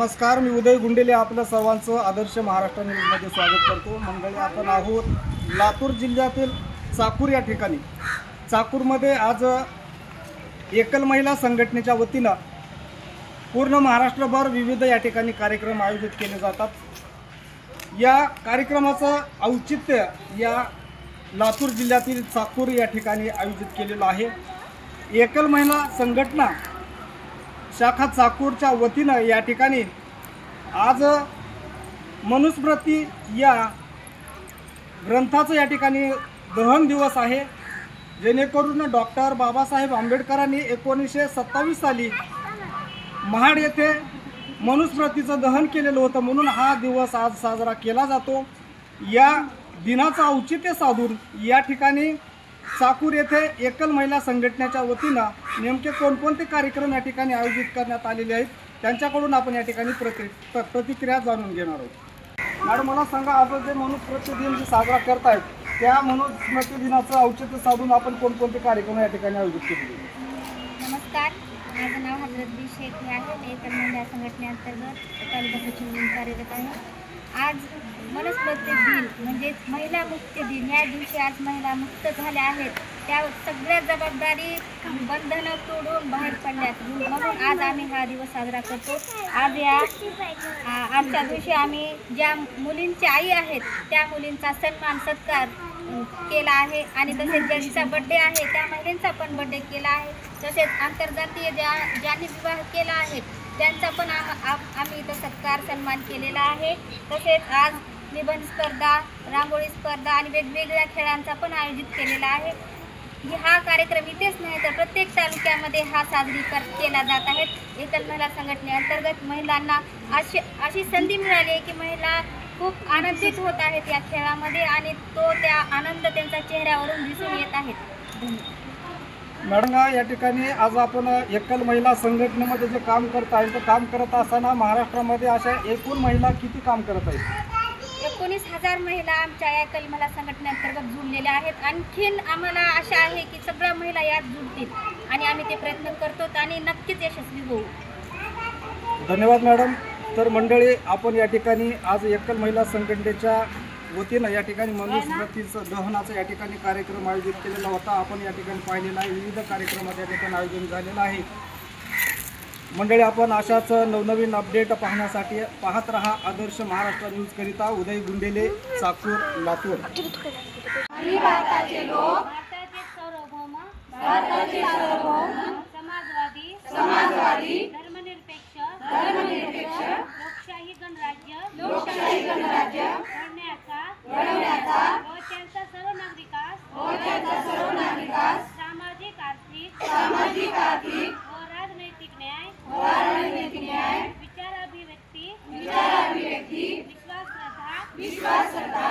नमस्कार मी उदय गुंडेले आपलं सर्वांचं आदर्श महाराष्ट्र न्यूजमध्ये स्वागत करतो. मंडळी आपण आहोत लातूर जिल्ह्यातील चाकूर या ठिकाणी. चाकूरमध्ये आज एकल महिला संघटनेच्या वतीनं पूर्ण महाराष्ट्रभर विविध या ठिकाणी कार्यक्रम आयोजित केले जातात. या कार्यक्रमाचं औचित्य या लातूर जिल्ह्यातील चाकूर या ठिकाणी आयोजित केलेलं आहे. एकल महिला संघटना शाखा चाकूरच्या वतीनं या ठिकाणी आज मनुस्मृती या ग्रंथाचं या ठिकाणी दहन दिवस आहे. जेणेकरून डॉक्टर बाबासाहेब आंबेडकरांनी एकोणीसशे सत्तावीस साली महाड येथे मनुस्मृतीचं दहन केलेलं होतं म्हणून हा दिवस आज साजरा केला जातो. या दिनाचं औचित्य साधून या ठिकाणी चाकूर येथे एकल महिला संघटनेच्या वतीनं नेमके कोणकोणते कार्यक्रम या ठिकाणी आयोजित करण्यात आलेले आहेत? त्यांच्याकडून आपण या ठिकाणी प्रति प्र- प्रतिक्रिया जाणून घेणार आहोत. मॅडम मला सांगा आपण जे मनुस्मृती दिन जे साजरा करतायत त्या मनुस्मृती दिनाचं औचित्य साधून आपण कोणकोणते कार्यक्रम या ठिकाणी आयोजित केले? नमस्कार. माझं नाव हजरतबी शेख हे आहे. मी एकल महिला संघटनेअंतर्गत तालुका सचिव म्हणून कार्यरत आहे. आज वनस्पती दिन म्हणजेच महिला मुक्त दिन. या दिवशी आज महिला मुक्त झाल्या आहेत. त्या सगळ्या जबाबदारी बंधनं तोडून बाहेर पडल्यात. म्हणून आज आम्ही हा दिवस साजरा करतो. आज या आजच्या दिवशी आम्ही ज्या मुलींच्या आई आहेत त्या मुलींचा सन्मान सत्कार केला आहे. आणि तसेच ज्यांचा बड्डे आहे त्या महिलांचा पण बड्डे केला आहे. तसेच आंतरजातीय ज्या ज्यांनी विवाह केला आहे त्यांचा पण आम- आम्ही इथं सत्कार सन्मान केलेला आहे. तसेच आज निबंध स्पर्धा रांगोळी स्पर्धा आणि वेगवेगळ्या खेळांचा पण आयोजित केलेला आहे. हा कार्यक्रम इथेच नाही तर प्रत्येक तालुक्यामध्ये हा साजरी कर केला जात आहे. एकल महिला संघटनेअंतर्गत महिलांना अशी अशी संधी मिळाली आहे की महिला खूप आनंदित होत आहेत या खेळामध्ये आणि तो त्या आनंद त्यांच्या चेहऱ्यावरून दिसून येत आहेत मॅडम या ठिकाणी आज आपण एकल महिला संघटनेमध्ये जे काम करत आहे ते काम करत असताना महाराष्ट्रामध्ये अशा एकूण महिला किती काम करत आहेत? एकोणीस हजार महिला आमच्या या कलमला संघटनेअंतर्गत जुळलेल्या आहेत. आणखीन आम्हाला आशा आहे की सगळ्या महिला यात जुळतील आणि आम्ही ते प्रयत्न करतो आणि नक्कीच यशस्वी होऊ. धन्यवाद मॅडम. तर मंडळी आपण या ठिकाणी आज एकल महिला संघटनेच्या वतीनं या ठिकाणी मनुस्मृतीचं दहनाचा या ठिकाणी कार्यक्रम आयोजित केलेला होता. आपण या ठिकाणी पाहिलेला आहे. विविध कार्यक्रमात या ठिकाणी आयोजन झालेलं आहे. मंडळी आपण अशाच नवनवीन अपडेट पाहण्यासाठी पाहत रहा आदर्श महाराष्ट्र न्यूजकरिता उदय गुंडेले चाकूर लातूर. समाजवादी श्रद्धा विश्वास श्रद्धा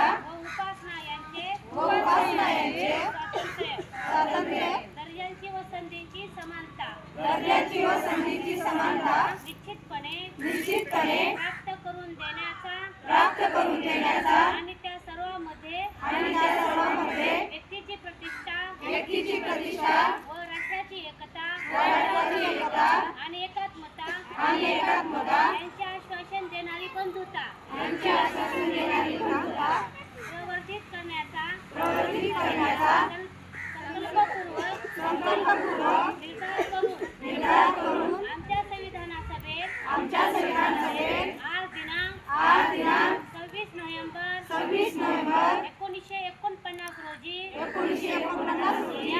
व उपासना यांचे स्वातंत्र्य. स्वातंत्र्य दर्जांची व संधींची समानता. दर्जांची व संधींची समानता. निश्चितपणे निश्चितपणे प्राप्त करून देण्याचा प्राप्त करून देण्याचा आणि त्या सर्वांमध्ये आणि त्या सर्वांमध्ये व्यक्तीची प्रतिष्ठा व्यक्तीची प्रतिष्ठा व राष्ट्राची एकता व राष्ट्राची एकता आणि एकात्मता आणि एकात्मता आज दिनांक आज दिनांक सव्वीस नोव्हेंबर सव्वीस नोव्हेंबर एकोणीसशे एकोणपन्नास रोजी एकोणीसशे एकोणपन्नास रोजी